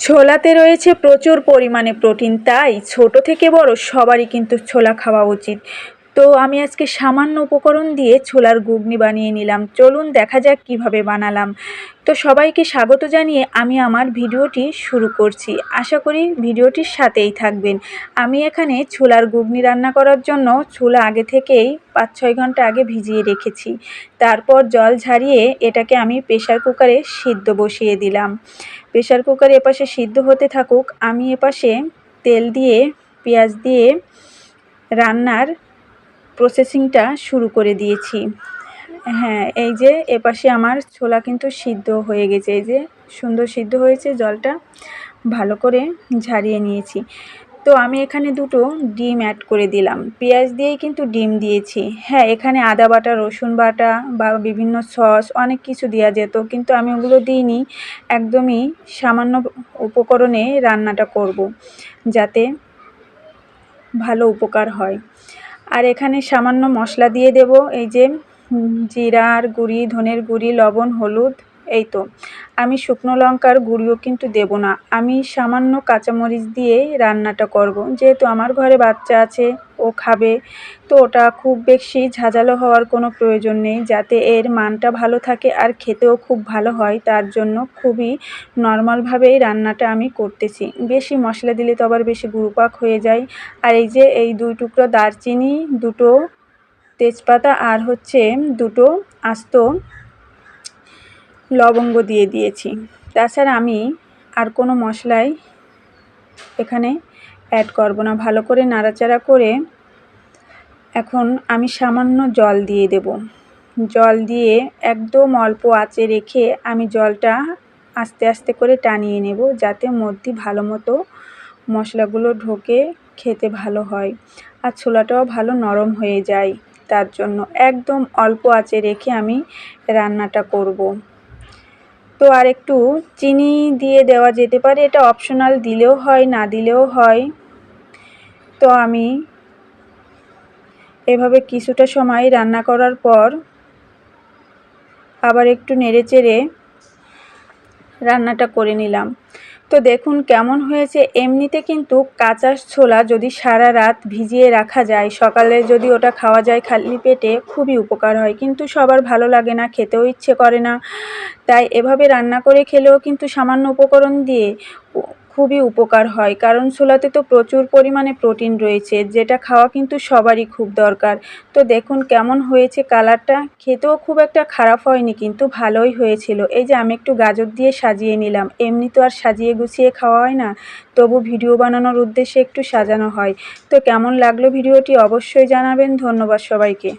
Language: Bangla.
ছোলাতে রয়েছে প্রচুর পরিমাণে প্রোটিন তাই ছোট থেকে বড় সবারই কিন্তু ছোলা খাওয়া উচিত। তো আমি আজকে সামান্য উপকরণ দিয়ে ছোলার ঘুগনি বানিয়ে নিলাম। চলুন দেখা যাক কীভাবে বানালাম। তো সবাইকে স্বাগত জানিয়ে আমি আমার ভিডিওটি শুরু করছি। আশা করি ভিডিওটির সাথেই থাকবেন। আমি এখানে ছোলার ঘুগনি রান্না করার জন্য ছোলা আগে থেকেই পাঁচ ছয় ঘণ্টা আগে ভিজিয়ে রেখেছি। তারপর জল ঝারিয়ে এটাকে আমি প্রেশার কুকারে সিদ্ধ বসিয়ে দিলাম। প্রেশার কুকার এপাশে সিদ্ধ হতে থাকুক, আমি এপাশে তেল দিয়ে, পেঁয়াজ দিয়ে রান্নার প্রসেসিংটা শুরু করে দিয়েছি। হ্যাঁ এই যে এপাশে আমার ছোলা কিন্তু সিদ্ধ হয়ে গেছে। এই যে সুন্দর সিদ্ধ হয়েছে, জলটা ভালো করে ঝারিয়ে নিয়েছি। তো আমি এখানে দুটো ডিম অ্যাড করে দিলাম। পেঁয়াজ দিয়েই কিন্তু ডিম দিয়েছি। হ্যাঁ এখানে আদা বাটা, রসুন বাটা বা বিভিন্ন সস অনেক কিছু দেওয়া যেত, কিন্তু আমি ওগুলো দিইনি। একদমই সামান্য উপকরণে রান্নাটা করব, যাতে ভালো উপকার হয়। আর এখানে সামান্য মশলা দিয়ে দেব এই যে জিরার গুঁড়ি ধনের গুঁড়ি লবণ হলুদ। এই তো, আমি শুকনো লঙ্কার গুঁড়িও কিন্তু দেব না। আমি সামান্য কাঁচামরিচ দিয়েই রান্নাটা করব। যেহেতু আমার ঘরে বাচ্চা আছে, ও খাবে, তো ওটা খুব বেশি ঝাঁঝালো হওয়ার কোনো প্রয়োজন নেই, যাতে এর মানটা ভালো থাকে আর খেতেও খুব ভালো হয়। তার জন্য খুবই নর্মালভাবেই রান্নাটা আমি করতেছি। বেশি মশলা দিলে তো আবার বেশি গুরুপাক হয়ে যায়। আর এই যে এই দুই টুকরো দারচিনি, দুটো তেজপাতা আর হচ্ছে দুটো আস্ত লবঙ্গ দিয়ে দিয়েছি। তাছাড়া আমি আর কোনো মশলাই এখানে অ্যাড করব না। ভালো করে নাড়াচাড়া করে এখন আমি সামান্য জল দিয়ে দেব। জল দিয়ে একদম অল্প আঁচে রেখে আমি জলটা আস্তে আস্তে করে টানিয়ে নেব যাতে মধ্যে ভালো মতো মশলাগুলো ঢোকে, খেতে ভালো হয় আর ছোলাটাও ভালো নরম হয়ে যায়। তার জন্য একদম অল্প আঁচে রেখে আমি রান্নাটা করব। তো আর একটু চিনি দিয়ে দেওয়া যেতে পারে। এটা অপশনাল দিলেও হয়, না দিলেও হয়। তো আমি এভাবে কিছুটা সময় রান্না করার পর আবার একটু নেড়ে চেড়ে রান্নাটা করে নিলাম। তো দেখুন কেমন হয়েছে। এমনিতে কিন্তু কাঁচা ছোলা যদি সারা রাত ভিজিয়ে রাখা যায়, সকালে যদি ওটা খাওয়া যায় খালি পেটে, খুবই উপকার হয়। কিন্তু সবার ভালো লাগে না, খেতেও ইচ্ছে করে না। তাই এভাবে রান্না করে খেলেও কিন্তু সামান্য উপকরণ দিয়ে খুবই উপকার হয়। কারণ ছোলাতে তো প্রচুর পরিমাণে প্রোটিন রয়েছে, যেটা খাওয়া কিন্তু সবারই খুব দরকার। তো দেখুন কেমন হয়েছে কালারটা। খেতেও খুব একটা খারাপ হয়নি, কিন্তু ভালোই হয়েছিল। এই যে আমি একটু গাজর দিয়ে সাজিয়ে নিলাম। এমনি তো আর সাজিয়ে গুছিয়ে খাওয়া হয় না, তবু ভিডিও বানানোর উদ্দেশ্যে একটু সাজানো হয়। তো কেমন লাগল ভিডিওটি অবশ্যই জানাবেন। ধন্যবাদ সবাইকে।